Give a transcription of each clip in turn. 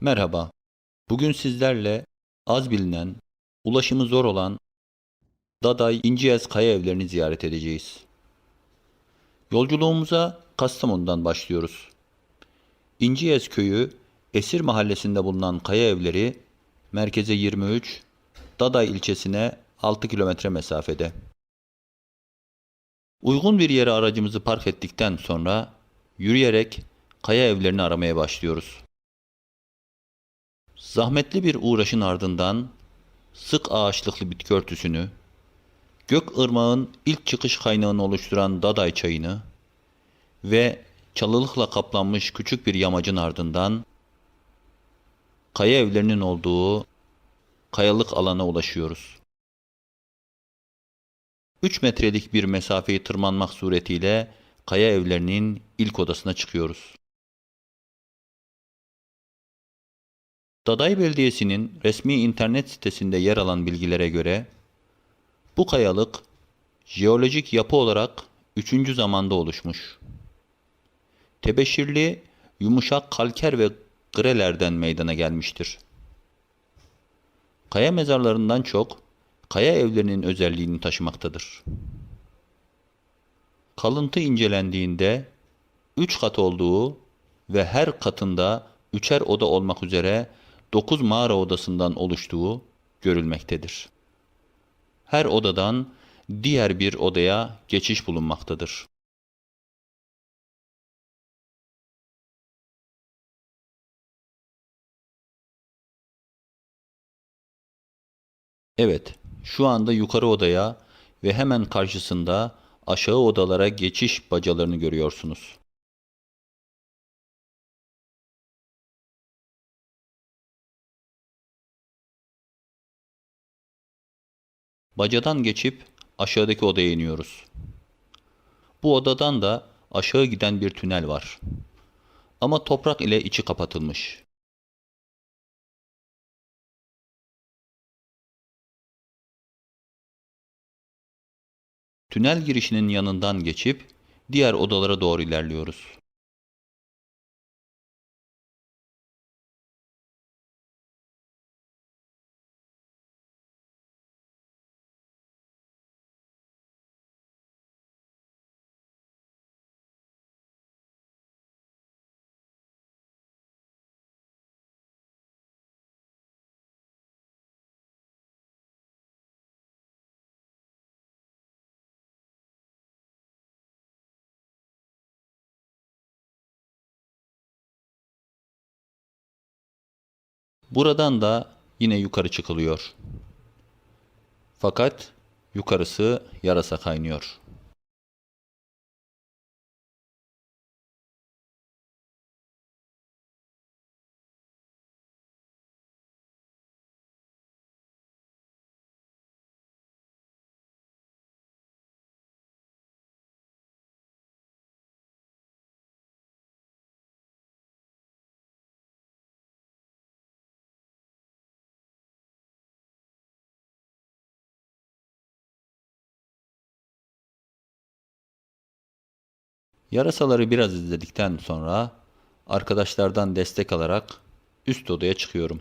Merhaba. Bugün sizlerle az bilinen, ulaşımı zor olan Daday İnciyaz Kaya Evlerini ziyaret edeceğiz. Yolculuğumuza Kastamonu'dan başlıyoruz. İnciyaz Köyü, Esir Mahallesi'nde bulunan kaya evleri merkeze 23, Daday ilçesine 6 kilometre mesafede. Uygun bir yere aracımızı park ettikten sonra yürüyerek kaya evlerini aramaya başlıyoruz. Zahmetli bir uğraşın ardından sık ağaçlıklı bitki örtüsünü, Gök Irmağı'nın ilk çıkış kaynağını oluşturan Daday çayını ve çalılıkla kaplanmış küçük bir yamacın ardından kaya evlerinin olduğu kayalık alana ulaşıyoruz. 3 metrelik bir mesafeyi tırmanmak suretiyle kaya evlerinin ilk odasına çıkıyoruz. Daday Belediyesi'nin resmi internet sitesinde yer alan bilgilere göre bu kayalık jeolojik yapı olarak 3. zamanda oluşmuş. Tebeşirli yumuşak kalker ve grelerden meydana gelmiştir. Kaya mezarlarından çok kaya evlerinin özelliğini taşımaktadır. Kalıntı incelendiğinde 3 kat olduğu ve her katında üçer oda olmak üzere 9 mağara odasından oluştuğu görülmektedir. Her odadan diğer bir odaya geçiş bulunmaktadır. Evet, şu anda yukarı odaya ve hemen karşısında aşağı odalara geçiş bacalarını görüyorsunuz. Bacadan geçip aşağıdaki odaya iniyoruz. Bu odadan da aşağı giden bir tünel var. Ama toprak ile içi kapatılmış. Tünel girişinin yanından geçip diğer odalara doğru ilerliyoruz. Buradan da yine yukarı çıkılıyor. Fakat yukarısı yarasa kaynıyor. Yarasaları biraz izledikten sonra arkadaşlardan destek alarak üst odaya çıkıyorum.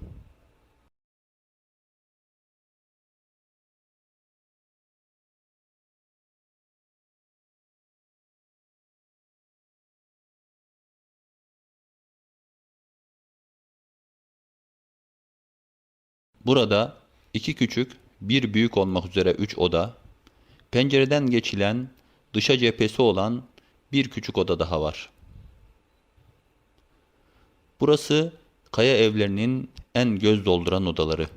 Burada iki küçük, bir büyük olmak üzere üç oda, pencereden geçilen dışa cephesi olan bir küçük oda daha var. Burası kaya evlerinin en göz dolduran odaları.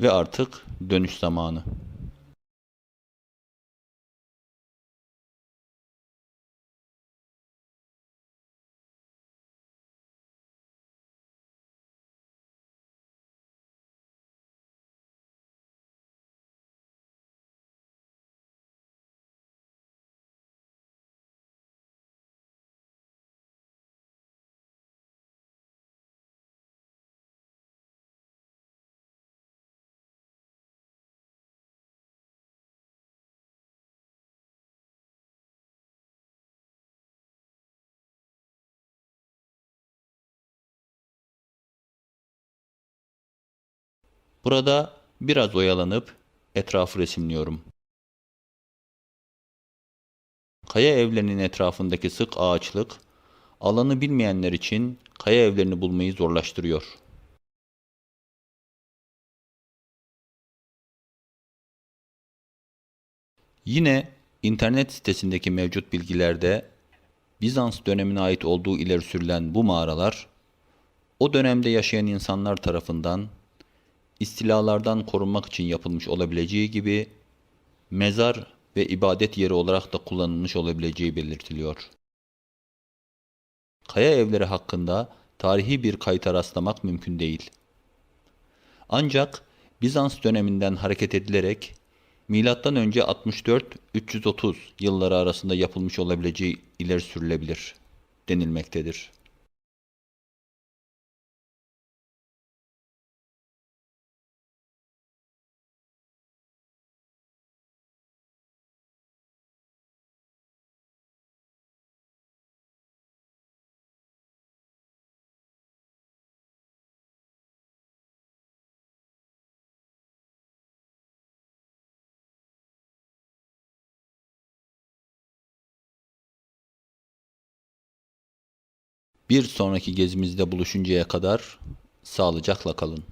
Ve artık dönüş zamanı. Burada biraz oyalanıp etrafı resimliyorum. Kaya evlerinin etrafındaki sık ağaçlık, alanı bilmeyenler için kaya evlerini bulmayı zorlaştırıyor. Yine internet sitesindeki mevcut bilgilerde Bizans dönemine ait olduğu ileri sürülen bu mağaralar, o dönemde yaşayan insanlar tarafından istilalardan korunmak için yapılmış olabileceği gibi mezar ve ibadet yeri olarak da kullanılmış olabileceği belirtiliyor. Kaya evleri hakkında tarihi bir kayıta rastlamak mümkün değil. Ancak Bizans döneminden hareket edilerek önce 64-330 yılları arasında yapılmış olabileceği ileri sürülebilir denilmektedir. Bir sonraki gezimizde buluşuncaya kadar sağlıcakla kalın.